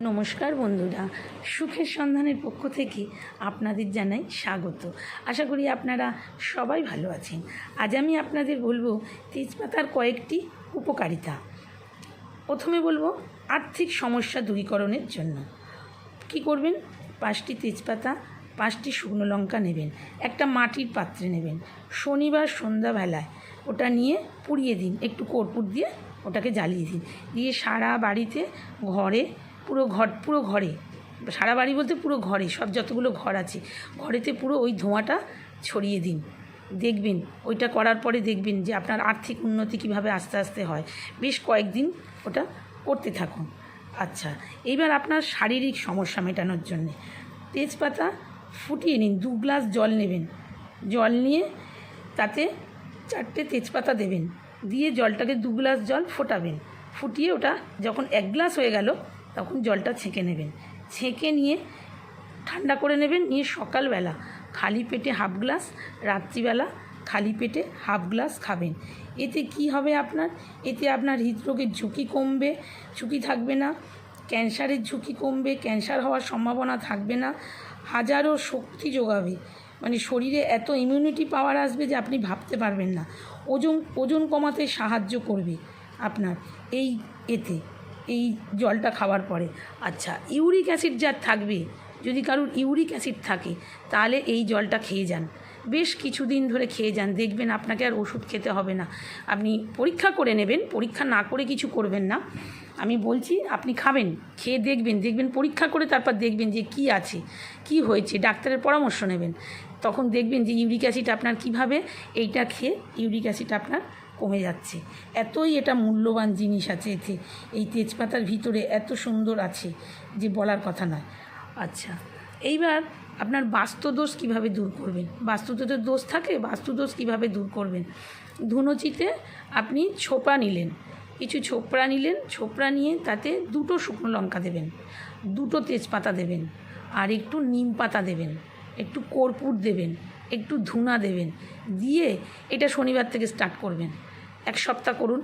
নমস্কার বন্ধুরা। সুখের সন্ধানের পক্ষ থেকে আপনাদের জানাই স্বাগত। আশা করি আপনারা সবাই ভালো আছেন। আজ আমি আপনাদের বলব তেজপাতার কয়েকটি উপকারিতা। প্রথমে বলব আর্থিক সমস্যা দূরীকরণের জন্য। কি করবেন? পাঁচটি তেজপাতা, পাঁচটি শুকনো লঙ্কা নেবেন, একটা মাটির পাত্রে নেবেন। শনিবার সন্ধ্যাবেলায় ওটা নিয়ে পুড়িয়ে দিন, একটু কর্পূর দিয়ে ওটাকে জ্বালিয়ে দিন। দিয়ে সারা বাড়িতে ঘরে পুরো ঘর, পুরো ঘরে, সারা বাড়ি বলতে পুরো ঘরে, সব যতগুলো ঘর আছে, ঘরেতে পুরো ওই ধোঁয়াটা ছড়িয়ে দিন। দেখবেন, ওইটা করার পরে দেখবেন যে আপনার আর্থিক উন্নতি কীভাবে আস্তে আস্তে হয়। বেশ কয়েকদিন ওটা করতে থাকুন। আচ্ছা এইবার আপনার শারীরিক সমস্যা মেটানোর জন্যে তেজপাতা ফুটিয়ে নিন, দু গ্লাস জল নেবেন। জল নিয়ে তাতে চারটে তেজপাতা দেবেন। দিয়ে জলটাকে দু গ্লাস জল ফোটাবেন। ফুটিয়ে ওটা যখন এক গ্লাস হয়ে গেল তখন জলটা ছেঁকে নেবেন। ছেঁকে নিয়ে ঠান্ডা করে নেবেন, নিয়ে সকালবেলা খালি পেটে হাফ গ্লাস, রাত্রিবেলা খালি পেটে হাফ গ্লাস খাবেন। এতে কি হবে আপনার? এতে আপনার হৃদরোগের ঝুঁকি কমবে, ঝুঁকি থাকবে না, ক্যান্সারের ঝুঁকি কমবে, ক্যান্সার হওয়ার সম্ভাবনা থাকবে না, হাজারো শক্তি যোগাবে। মানে শরীরে এত ইমিউনিটি পাওয়ার আসবে যে আপনি ভাবতে পারবেন না। ওজন ওজন কমাতে সাহায্য করবে আপনার এই এতে। এই জলটা খাওয়ার পরে। আচ্ছা ইউরিক অ্যাসিড যার থাকবে, যদি কারোর ইউরিক অ্যাসিড থাকে, তাহলে এই জলটা খেয়ে যান। বেশ কিছুদিন ধরে খেয়ে যান, দেখবেন আপনাকে আর ওষুধ খেতে হবে না। আপনি পরীক্ষা করে নেবেন, পরীক্ষা না করে কিছু করবেন না। আমি বলছি, আপনি খাবেন, খেয়ে দেখবেন দেখবেন পরীক্ষা করে তারপর দেখবেন যে কি আছে, কি হয়েছে, ডাক্তারের পরামর্শ নেবেন। তখন দেখবেন যে ইউরিক অ্যাসিড আপনার কীভাবে, এইটা খেয়ে ইউরিক অ্যাসিড আপনার কমে যাচ্ছে। এতই এটা মূল্যবান জিনিস আছে এতে। এই তেজপাতার ভিতরে এত সুন্দর আছে যে বলার কথা নয়। আচ্ছা এইবার আপনার বাস্তুদোষ কীভাবে দূর করবেন? বাস্তুদোষের দোষ থাকে বাস্তুদোষ কীভাবে দূর করবেন? ধুনোচিতে আপনি ছোপা নিলেন, কিছু ছোপড়া নিলেন ছোপড়া নিয়ে তাতে দুটো শুকনো লঙ্কা দেবেন, দুটো তেজপাতা দেবেন, আর একটু নিম পাতা দেবেন। একটু কর্পূর দেবেন, একটু ধুনা দেবেন, দিয়ে এটা শনিবার থেকে স্টার্ট করবেন। এক সপ্তাহ করুন।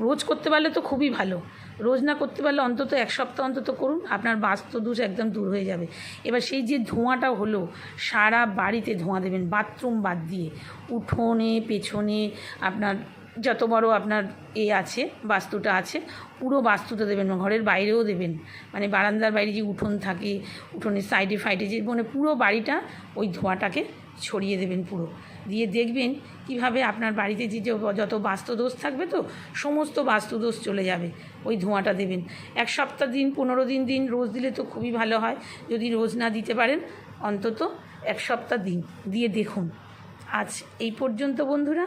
রোজ করতে পারলে তো খুবই ভালো। রোজ না করতে পারলে অন্তত এক সপ্তাহ অন্তত করুন, আপনার বাস্তুদোষ একদম দূর হয়ে যাবে। এবার সেই যে ধোঁয়াটা হলো, সারা বাড়িতে ধোঁয়া দেবেন বাথরুম বাদ দিয়ে। উঠোনে, পেছনে, আপনার যত বড় আপনার এ আছে, বাস্তুটা আছে, পুরো বাস্তুটা দেবেন, ঘরের বাইরেও দেবেন। মানে বারান্দার বাইরে যে উঠোন থাকে, উঠোনের সাইডে ফাইডে যে মানে পুরো বাড়িটা ওই ধোঁয়াটাকে ছড়িয়ে দেবেন পুরো। দিয়ে দেখবেন কীভাবে আপনার বাড়িতে যে যত বাস্তুদোষ থাকবে তো, সমস্ত বাস্তুদোষ চলে যাবে ওই ধোঁয়াটা দেবেন। এক সপ্তাহ দিন, পনেরো দিন দিন রোজ দিলে তো খুবই ভালো হয়। যদি রোজ না দিতে পারেন, অন্তত এক সপ্তাহ দিন। দিয়ে দেখুন। আজ এই পর্যন্ত বন্ধুরা।